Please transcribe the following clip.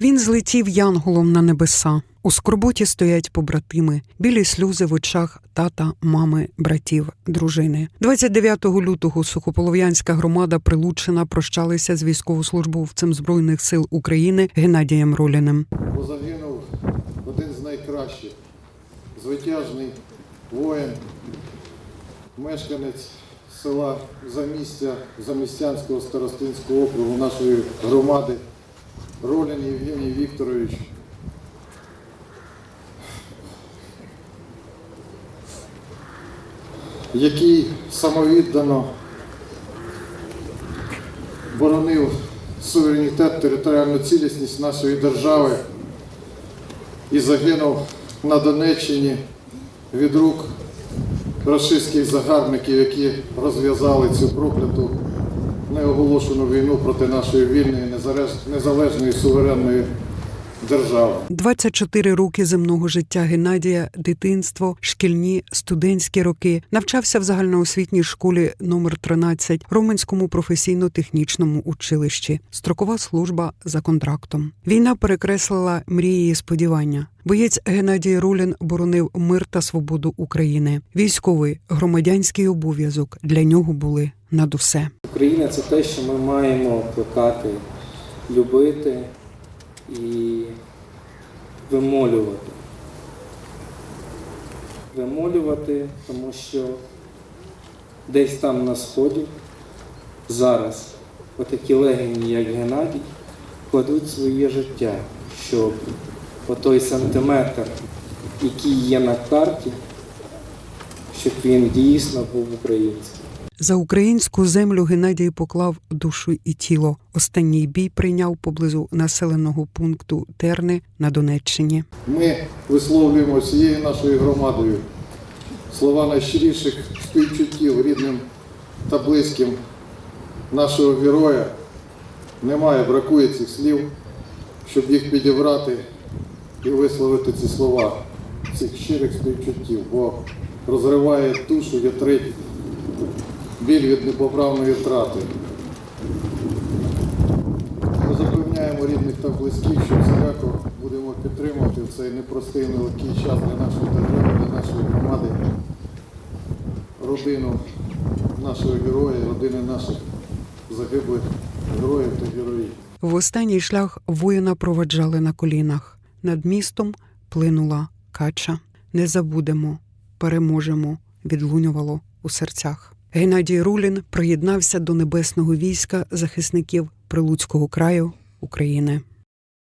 Він злетів янголом на небеса. У скорботі стоять побратими, білі сльози в очах тата, мами, братів, дружини. 29 лютого сухополов'янська громада Прилуччина прощалися з військовослужбовцем збройних сил України Геннадієм Роліним. бо загинув один з найкращих, звитяжний воїн, мешканець села Замістя Замістянського старостинського округу нашої громади Ролін Євгеній Вікторович. який самовіддано боронив суверенітет, територіальну цілісність нашої держави і загинув на Донеччині від рук рашистських загарбників, які розв'язали цю прокляту неоголошену війну проти нашої вільної, незалеж- незалежної суверенної держави. 24 роки земного життя Геннадія, дитинство, шкільні, студентські роки. Навчався в загальноосвітній школі номер 13 Роменському професійно-технічному училищі. Строкова служба за контрактом. Війна перекреслила мрії і сподівання. Боєць Геннадій Рулін боронив мир та свободу України. Військовий громадянський обов'язок для нього були над усе. Україна це те, що ми маємо плекати, любити і вимолювати. Вимолювати, тому що десь там на сході зараз отакі легені, як Геннадій, кладуть своє життя, щоб отой сантиметр, який є на карті, щоб він дійсно був українським. За українську землю Геннадій поклав душу і тіло. Останній бій прийняв поблизу населеного пункту Терни на Донеччині. Ми висловлюємо всією нашою громадою слова найщиріших співчуттів рідним та близьким нашого героя. Немає, бракує цих слів, щоб їх підібрати і висловити ці слова, цих щирих співчуттів, бо розриває душу, ятрить біль від непоправної втрати. Ми запевняємо рідних та близьких, що всіляко будемо підтримувати в цей непростий нелегкий час для нашої держави, для нашої громади, родину нашого героя, родини наших загиблих героїв та героїв. В останній шлях воїна проведжали на колінах. Над містом плинула кача. Не забудемо, переможемо, відлунювало у серцях. Геннадій Рулін приєднався до небесного війська захисників Прилуцького краю України.